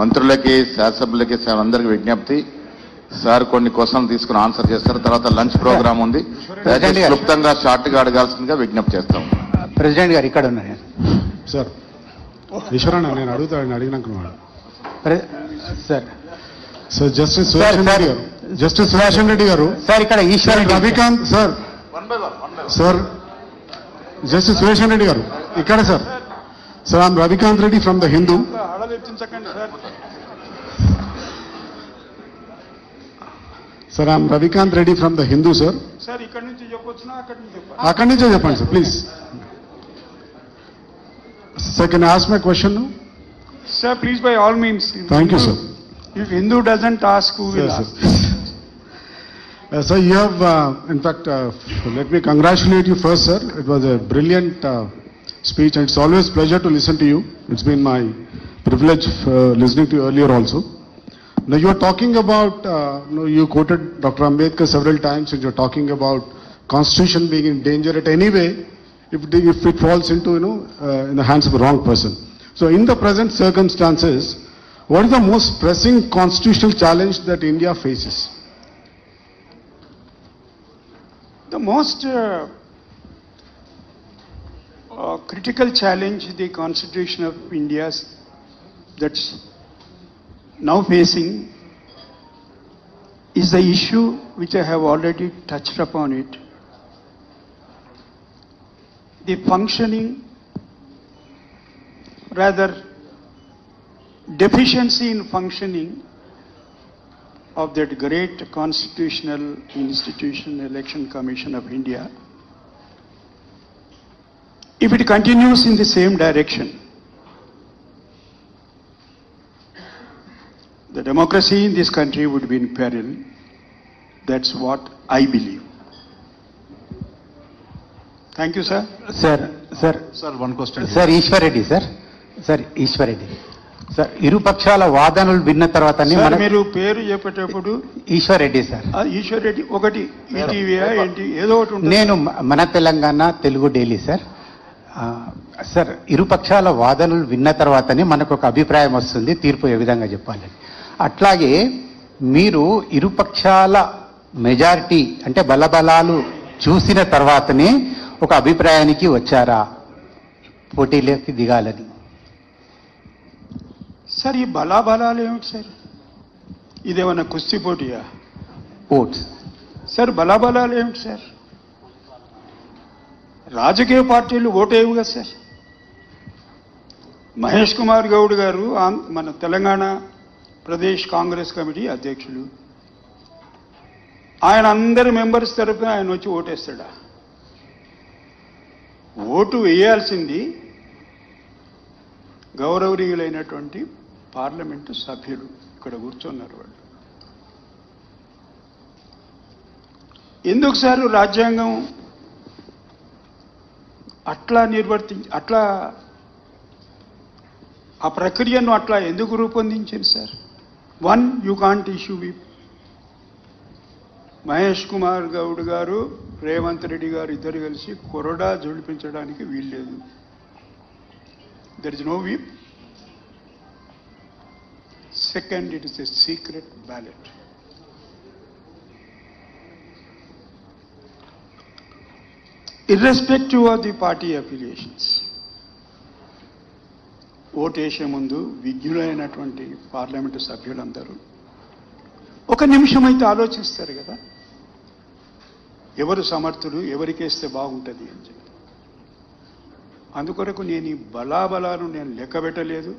మంత్రులకి శాసనసభ్యులకి sir అందరికి విజ్ఞప్తి. Sir కొన్ని క్వశ్చన్లు తీసుకుని ఆన్సర్ చేస్తారు. తర్వాత లంచ్ ప్రోగ్రామ్ ఉంది. క్లుప్తంగా షార్ట్గా అడగాల్సిందిగా విజ్ఞప్తి చేస్తాం. ప్రెసిడెంట్ గారు ఇక్కడ ఉన్నారు. సార్ ఈశ్వరన్న నేను అడుగుతాను అడిగినాక sir. Sir justice Subhash Reddy గారు. జస్టిస్ సుభాష్ రెడ్డి గారు. సార్ ఇక్కడ Eshwar sir Ravikanth sir. Sir justice Suresh Reddy గారు. ఇక్కడ sir. Sir I'm Ravikanth Reddy from the Hindu sir I'm Ravikanth Reddy from the Hindu sir sir ఇక్కడ నుంచి చెప్పొచ్చునా అక్కడి నుంచి చెప్పాలి అక్కడి నుంచే చెప్పండి sir please sir can ask my question sir please by all means thank you sir if Hindu doesn't ask who will Yes, ask sir. Uh, Sir, you have, uh, in fact, uh, let me congratulate you first, speech, and it's always pleasure to listen to you. It's been my privilege uh, listening to you earlier also. Now, you are talking about, uh, you know, you quoted Dr. Ambedkar several times, and you're talking about constitution being in danger at any way if, if it falls into, you know, uh, in the hands of the wrong person. So, in the present circumstances, what is the most pressing constitutional challenge that India faces? The most uh, uh, critical challenge the Constitution of India that's now facing is the issue which I have already touched upon it. The functioning, rather deficiency in functioning of that great constitutional institution, Election Commission of India, if it continues in the same direction, the democracy in this country would be in peril. That's what I believe. Thank you, sir. Sir sir Sir, one question. Sir Eshwar Reddy sir sir Eshwar Reddy sir ఇరు పక్షాల వాదనలు విన్న sir మన మీరు పేరు చెప్పేటప్పుడు Eshwar Reddy sir Eshwar Reddy ఒకటి ఈటీవీయా ఏంటి ఏదో ఒకటి నేను మన Telangana Telugu daily sir sir ఇరు పక్షాల వాదనలు విన్న తర్వాతనే మనకు ఒక అభిప్రాయం వస్తుంది తీర్పు ఏ విధంగా చెప్పాలని. అట్లాగే మీరు ఇరు పక్షాల మెజారిటీ అంటే బలబలాలు చూసిన తర్వాతనే ఒక అభిప్రాయానికి వచ్చారా? పోటీలోకి దిగాలని. సార్ ఈ బలాబలాలు ఏమిటి సార్? ఇదేమన్నా కుస్తీ పోటీయా? ఓట్స్. సార్ బలాబలాలు ఏమిటి సార్? రాజకీయ పార్టీలు ఓటేవు కదా సార్. మహేష్ కుమార్ గౌడ్ గారు మన తెలంగాణ ప్రదేశ్ కాంగ్రెస్ కమిటీ అధ్యక్షులు. ఆయన అందరి మెంబర్స్ తరపున ఆయన వచ్చి ఓటేస్తాడా? ఓటు వేయాల్సింది గౌరవనీయులైనటువంటి పార్లమెంటు సభ్యులు. ఇక్కడ కూర్చున్నారు వాళ్ళు. ఎందుకు సార్ రాజ్యాంగం అట్లా నిర్వర్తి అట్లా ఆ ప్రక్రియను అట్లా ఎందుకు రూపొందించింది sir? When you can't issue whip Mahesh Kumar Goud గారు రేవంత్ రెడ్డి గారు ఇద్దరు కలిసి కొరడా జుడిపించడానికి వీల్లేదు. There is no whip second it is a secret ballot irrespective of the party affiliations ఓటేసే ముందు విజ్ఞులైనటువంటి పార్లమెంటు సభ్యులందరూ ఒక నిమిషం అయితే ఆలోచిస్తారు కదా. ఎవరు సమర్థులు ఎవరికేస్తే బాగుంటుంది అని చెప్పి. అందుకొరకు నేను ఈ బలాబలాలు నేను లెక్క పెట్టలేదు.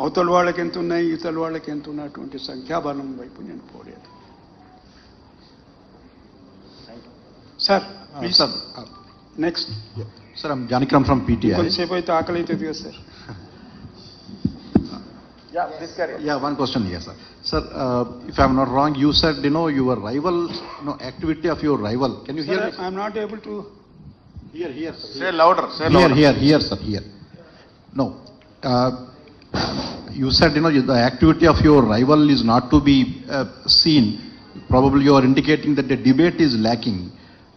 అవతల వాళ్ళకి ఎంత ఉన్నాయి ఇతల వాళ్ళకి ఎంత ఉన్నటువంటి సంఖ్యాబలం వైపు నేను పోలేదు. Sir please Sir, uh, next sir, I'm Janikram from PTI. కొంతసేపు అయితే ఆకలి అవుతుంది కదా sir Yeah, one question here, sir. Sir, uh, if I'm not wrong, you said, you know, your rival, you know, activity of your rival. Can you hear me? I'm not able to Here, here, sir. Say louder say Here, louder here, here, sir, here. No. Uh, You said, you know, you- the activity of your rival is not to be uh, seen. Probably you are indicating that the debate is lacking.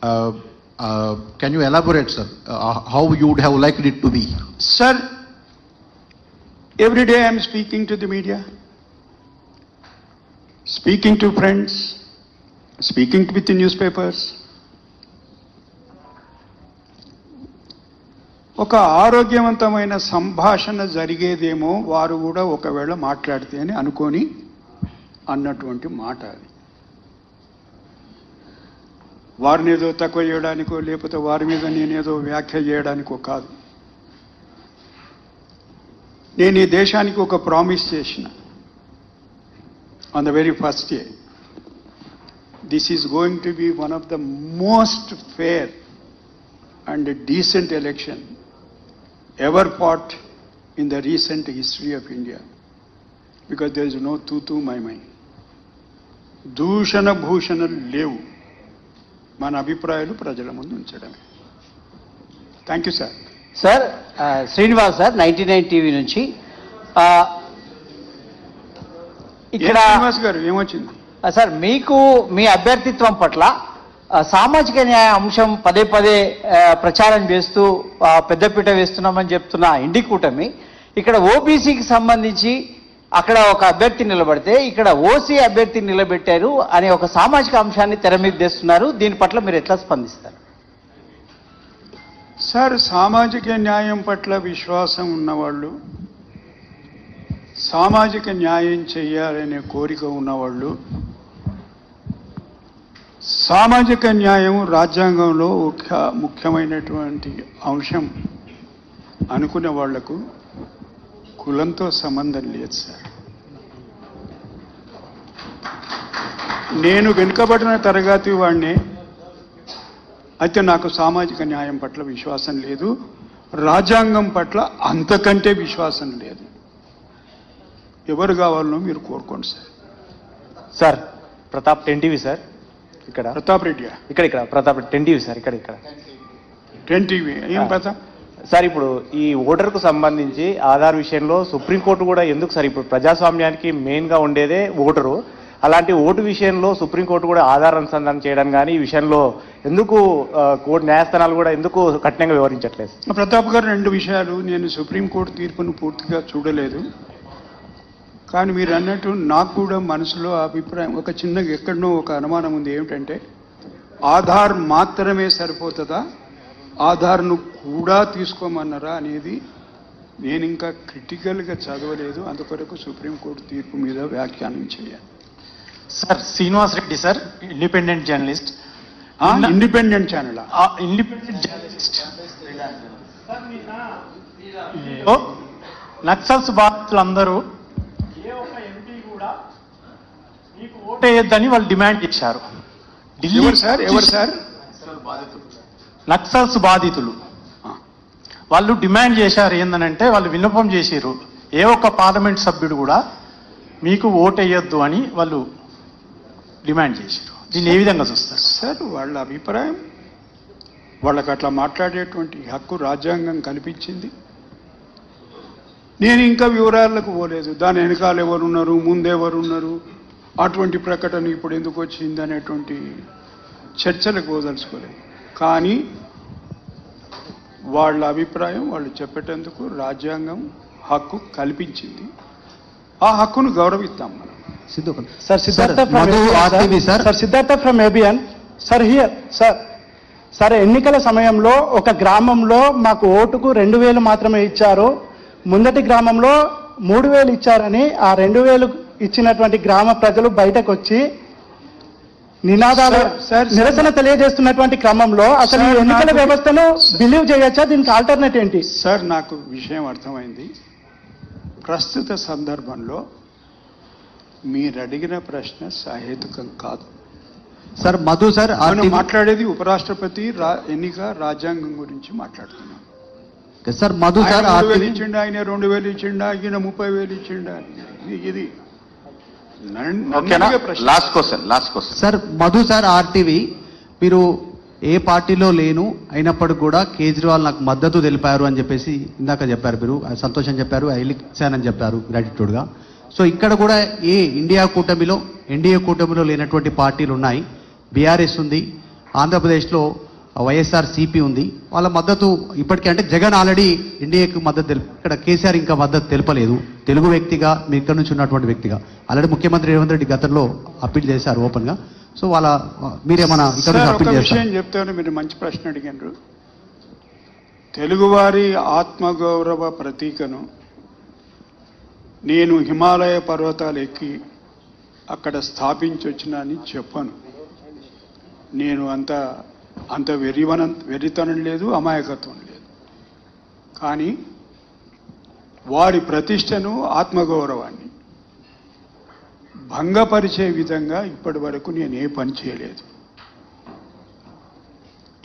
Uh, uh, Can you elaborate, sir, uh, how you would have liked it to be? Sir Every day I am speaking to the media, speaking to friends, speaking with the newspapers. ఒక ఆరోగ్యవంతమైన సంభాషణ జరిగేదేమో వారు కూడా ఒకవేళ మాట్లాడితే అని అనుకొని అన్నటువంటి మాట అది వారిని ఏదో తక్కువ చేయడానికో లేకపోతే వారి మీద నేనేదో వ్యాఖ్య చేయడానికో కాదు. నేను ఈ దేశానికి ఒక ప్రామిస్ చేసిన. On the very first day this is going to be one of the most fair and decent election ever fought in the recent history of India because there is no తూ తూ my my దూషణ భూషణలు లేవు మన అభిప్రాయాలు ప్రజల ముందు ఉంచడమే. Thank you sir sir Srinivas sir ninety nine TV నుంచి. ఇక్కడ శ్రీనివాస్ గారు? ఏమొచ్చింది? సార్ మీకు మీ అభ్యర్థిత్వం పట్ల సామాజిక న్యాయ అంశం పదే పదే ప్రచారం చేస్తూ పెద్దపీట వేస్తున్నామని చెప్తున్న ఇండి కూటమి ఇక్కడ ఓబీసీకి సంబంధించి అక్కడ ఒక అభ్యర్థి నిలబడితే ఇక్కడ ఓసీ అభ్యర్థి నిలబెట్టారు అనే ఒక సామాజిక అంశాన్ని తెర మీద తెస్తున్నారు దీని పట్ల మీరు ఎట్లా స్పందిస్తారు? సార్ సామాజిక న్యాయం పట్ల విశ్వాసం ఉన్నవాళ్ళు సామాజిక న్యాయం చేయాలనే కోరిక ఉన్నవాళ్ళు సామాజిక న్యాయం రాజ్యాంగంలో ఒక ముఖ్యమైనటువంటి అంశం అనుకునే వాళ్ళకు కులంతో సంబంధం లేదు సార్. నేను వెనుకబడిన తరగతి వాడిని అయితే నాకు సామాజిక న్యాయం పట్ల విశ్వాసం లేదు రాజ్యాంగం పట్ల అంతకంటే విశ్వాసం లేదు. ఎవరు కావాలనో మీరు కోరుకోండి sir. Sir Pratap ten TV sir. ఇక్కడ. ప్రతాప్ రెడ్డి ఇక్కడ ఇక్కడ. Pratap ten TV sir. ఇక్కడ ఇక్కడ. Ten TV. ఏం ప్రతాప్? సార్ ఇప్పుడు ఈ ఓటర్కు సంబంధించి ఆధార్ విషయంలో సుప్రీంకోర్టు కూడా ఎందుకు సార్ ఇప్పుడు ప్రజాస్వామ్యానికి మెయిన్గా ఉండేదే ఓటరు. అలాంటి ఓటు విషయంలో సుప్రీంకోర్టు కూడా ఆధార్ అనుసంధానం చేయడం కానీ ఈ విషయంలో ఎందుకు కోర్టు న్యాయస్థానాలు కూడా ఎందుకు కఠినంగా వివరించట్లేదు ప్రతాప్ గారు రెండు విషయాలు నేను సుప్రీంకోర్టు తీర్పును పూర్తిగా చూడలేదు. కానీ మీరు అన్నట్టు నాకు కూడా మనసులో అభిప్రాయం ఒక చిన్న ఎక్కడనో ఒక అనుమానం ఉంది. ఏమిటంటే ఆధార్ మాత్రమే సరిపోతుందా? ఆధార్ను కూడా తీసుకోమన్నారా అనేది నేను ఇంకా క్రిటికల్గా చదవలేదు. అందుకొరకు సుప్రీంకోర్టు తీర్పు మీద వ్యాఖ్యానం చేయాలి. Sir Srinivas Reddy sir independent journalist. Independent channel? Independent journalist. Naxals బాధితులందరూ ఏ ఒక్క ఎంపీ కూడా మీకు ఓటేయొద్దని వాళ్ళు డిమాండ్ చేశారు. ఢిల్లీ ఎవరు సార్? ఎవరు సార్? నక్సల్స్ బాధితులు. వాళ్ళు డిమాండ్ చేశారు ఏందనంటే వాళ్ళు విన్నపం చేశారు ఏ ఒక్క పార్లమెంట్ సభ్యుడు కూడా మీకు ఓటేయొద్దు అని వాళ్ళు డిమాండ్ చేశారు దీన్ని ఏ విధంగా చూస్తారు? సార్ వాళ్ళ అభిప్రాయం వాళ్ళకి అట్లా మాట్లాడేటువంటి హక్కు రాజ్యాంగం కల్పించింది. నేను ఇంకా వివరాలకు పోలేదు. దాని వెనకాల ఎవరున్నారు ముందెవరున్నారు అటువంటి ప్రకటన ఇప్పుడు ఎందుకు వచ్చింది అనేటువంటి చర్చలకు పోదలుచుకోలేదు. కానీ వాళ్ళ అభిప్రాయం వాళ్ళు చెప్పేటందుకు రాజ్యాంగం హక్కు కల్పించింది. ఆ హక్కును గౌరవిస్తాం మనం. Sir Siddhartha. Sir Siddhartha from ABN sir here sir sir ఎన్నికల సమయంలో ఒక గ్రామంలో మాకు ఓటుకు రెండు వేలు మాత్రమే ఇచ్చారు. ముందటి గ్రామంలో మూడు వేలు ఇచ్చారని ఆ రెండు వేలు ఇచ్చినటువంటి గ్రామ ప్రజలు బయటకు వచ్చి నినాదాలు. నిరసన తెలియజేస్తున్నటువంటి క్రమంలో అసలు ఈ ఎన్నికల నాకు- వ్యవస్థను బిలీవ్ చేయొచ్చా? దీనికి ఆల్టర్నేట్ ఏంటి? సార్ నాకు విషయం అర్థమైంది. ప్రస్తుత సందర్భంలో మీరు అడిగిన ప్రశ్న సహేతుకం కాదు. సార్ మధు సార్ మనం RTV మాట్లాడేది ఉపరాష్ట్రపతి రా- ఎన్నిక రాజ్యాంగం గురించి మాట్లాడుతున్నాం. సార్ మధు సార్ ఆయన ఇచ్చిండా ఆయన రెండు వేలు ఇచ్చిండా ఈయన ముప్పై వేలు ఇచ్చిండా? ఇది- ఇది నన్ను- నన్ను ఓకేనా అడిగే ప్రశ్న. Last question last question sir Madhu sir RTV మీరు ఏ పార్టీలో లేను అయినప్పటికీ కూడా కేజ్రీవాల్ నాకు మద్దతు తెలిపారు అని చెప్పేసి ఇందాక చెప్పారు మీరు. సంతోషం చెప్పారు ఐ ఇచ్చానని చెప్పారు గ్రాటిట్యూడ్గా సో ఇక్కడ కూడా ఏ ఇండియా కూటమిలో ఎన్డీఏ కూటమిలో లేనటువంటి పార్టీలు ఉన్నాయి. బీఆర్ఎస్ ఉంది ఆంధ్రప్రదేశ్లో వైఎస్ఆర్ సిపి ఉంది. వాళ్ళ మద్దతు ఇప్పటికే అంటే జగన్ ఆల్రెడీ ఎన్డీఏకి మద్దతు తెలుపు ఇక్కడ కేసీఆర్ ఇంకా మద్దతు తెలుపలేదు. తెలుగు వ్యక్తిగా మీ ఇక్కడ నుంచి ఉన్నటువంటి వ్యక్తిగా. ఆల్రెడీ ముఖ్యమంత్రి రేవంత్ రెడ్డి గతంలో అప్పీల్ చేశారు ఓపెన్గా సో వాళ్ళ మీరేమన్నా ఇక్కడ నుంచి అప్పీల్ చేస్తారు? చెప్తాను మీరు మంచి ప్రశ్న అడిగారు తెలుగువారి ఆత్మగౌరవ ప్రతీకను నేను హిమాలయ పర్వతాలు ఎక్కి అక్కడ స్థాపించి వచ్చినా అని చెప్పను. నేను అంత అంత వెరివన వెరితనం లేదు అమాయకత్వం లేదు. కానీ వారి ప్రతిష్టను ఆత్మగౌరవాన్ని భంగపరిచే విధంగా ఇప్పటి వరకు నేను ఏ పని చేయలేదు.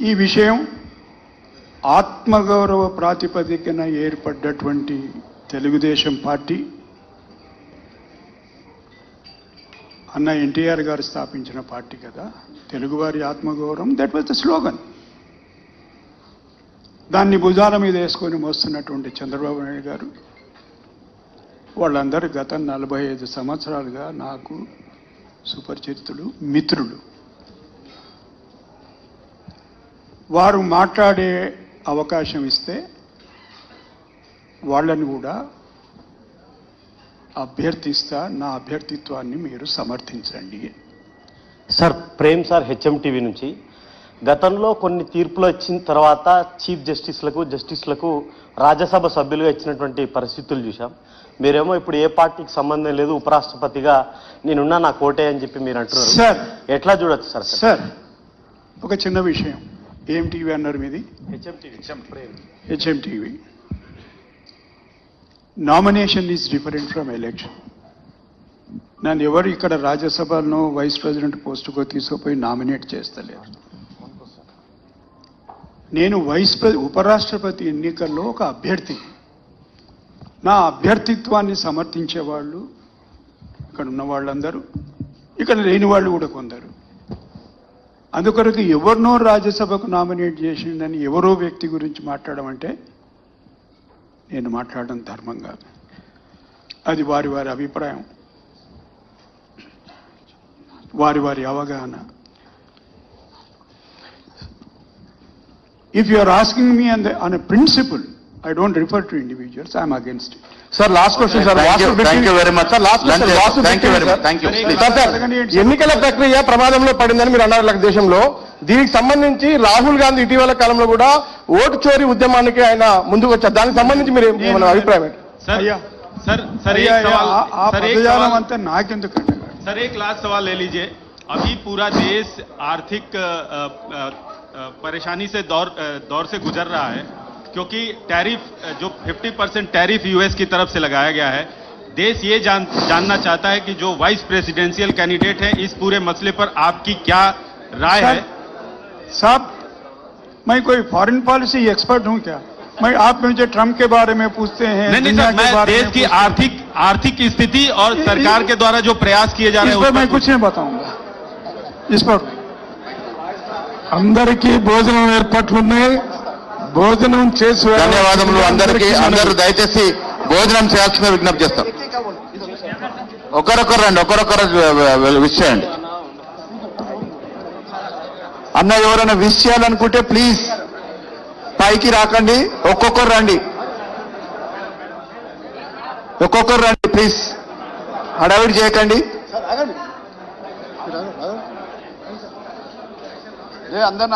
ఈ విషయం ఆత్మగౌరవ ప్రాతిపదికన ఏర్పడ్డటువంటి తెలుగుదేశం పార్టీ అన్న ఎన్టీఆర్ గారు స్థాపించిన పార్టీ కదా. తెలుగువారి ఆత్మగౌరవం. దట్ వాజ్ ద స్లోగన్ దాన్ని భుజాల మీద వేసుకొని మోస్తున్నటువంటి చంద్రబాబు నాయుడు గారు వాళ్ళందరూ గత నలభై ఐదు సంవత్సరాలుగా నాకు సుపరిచితులు మిత్రులు. వారు మాట్లాడే అవకాశం ఇస్తే వాళ్ళని కూడా అభ్యర్థిస్తా నా అభ్యర్థిత్వాన్ని మీరు సమర్థించండి. Sir Prem sir HM TV నుంచి. గతంలో కొన్ని తీర్పులు వచ్చిన తర్వాత చీఫ్ జస్టిస్లకు జస్టిస్లకు రాజ్యసభ సభ్యులుగా ఇచ్చినటువంటి పరిస్థితులు చూశాం. మీరేమో ఇప్పుడు ఏ పార్టీకి సంబంధం లేదు ఉపరాష్ట్రపతిగా నేనున్నా నా కోటే అని చెప్పి మీరు అంటున్నారు. సార్ ఎట్లా చూడొచ్చు సార్? సార్ ఒక చిన్న విషయం. ఏం టీవీ అన్నారు మీది? HM TV. HM TV. Nomination is different from election నన్ను ఎవరు ఇక్కడ రాజ్యసభలో వైస్ ప్రెసిడెంట్ పోస్టుకో తీసుకుపోయి నామినేట్ చేస్తలేరు. నేను వైస్ ఉపరాష్ట్రపతి ఎన్నికల్లో ఒక అభ్యర్థి నా అభ్యర్థిత్వాన్ని సమర్థించే వాళ్ళు ఇక్కడ ఉన్న వాళ్ళందరూ ఇక్కడ లేని వాళ్ళు కూడా కొందరు. అందుకొరకు ఎవరినో రాజ్యసభకు నామినేట్ చేసిందని ఎవరో వ్యక్తి గురించి మాట్లాడమంటే నేను మాట్లాడడం ధర్మం కాదు. అది వారి వారి అభిప్రాయం. వారి వారి అవగాహన. If you are asking me on on a principle I don't refer to individuals I'm against sir last question sir last question ఎన్నికల ప్రక్రియ ప్రమాదంలో పడిందని మీరు అన్నారు దేశంలో. దీనికి సంబంధించి రాహుల్ గాంధీ ఇటీవల కాలంలో కూడా ఓటు చోరీ ఉద్యమానికి ఆయన ముందుకు వచ్చారు దానికి సంబంధించి మీరు ఏమైనా అభిప్రాయం ఏంటి? सर అయ్యా सर सर అయ్యా, एक सवाल ఆ- ఆ सर एक పదజాలం सवाल అంతా నాకెందుకంటే सर एक लास्ट सवाल ले लीजिए अभी पूरा देश आर्थिक अ, अ, अ, परेशानी से दौर अ, दौर से गुजर रहा है क्योंकि टैरिफ अ, जो 50 परसेंट टैरिफ यूएस की तरफ से लगाया गया है देश ये जान जानना चाहता है कि जो वाइस प्रेसिडेंशियल कैंडिडेट है इस पूरे मसले पर आपकी क्या राय है साहब मैं कोई फॉरेन पॉलिसी एक्सपर्ट हूं क्या मैं आप मुझे ट्रम्प के बारे में पूछते हैं नहीं नहीं दुनिया सर के मैं बारे देश में की पूछते हैं। आर्थिक आर्थिक स्थिति और ये- सरकार के द्वारा जो प्रयास किए जा रहे इस हैं पर उस मैं पर कुछ नहीं बताऊंगा इस पर అందరికీ భోజనం ఏర్పాట్లు ఉన్నాయి భోజనం చేసి ధన్యవాదములు అందరికీ అందరూ దయచేసి భోజనం చేయాల్సిన విజ్ఞప్తి చేస్తాం ఒకరొకరు రండి ఒకరొకరు విష్ చేయండి అన్న ఎవరైనా విష్ చేయాలనుకుంటే ప్లీజ్ పైకి రాకండి. ఒక్కొక్కరు రండి. ఒక్కొక్కరు రండి ప్లీజ్ హడావిడి చేయకండి. అందరు